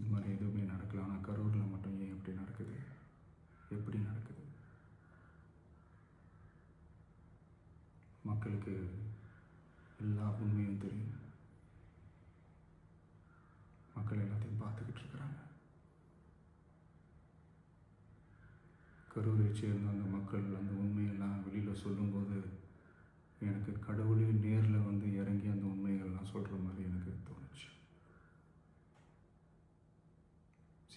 இந்த மாதிரி எதுவுமே நடக்கல. ஆனால் கரூரில் மட்டும் ஏன் எப்படி நடக்குது? எப்படி நடக்குது? மக்களுக்கு எல்லா உண்மையும் தெரியும். மக்கள் எல்லாத்தையும் பார்த்துக்கிட்டு இருக்கிறாங்க. கரூரை சேர்ந்த அந்த மக்கள் அந்த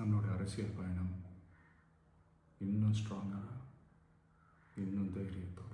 நம்மளுடைய அரசியல் பயணம் இன்னும் ஸ்ட்ராங்காக இன்னும் தைரியத்தோட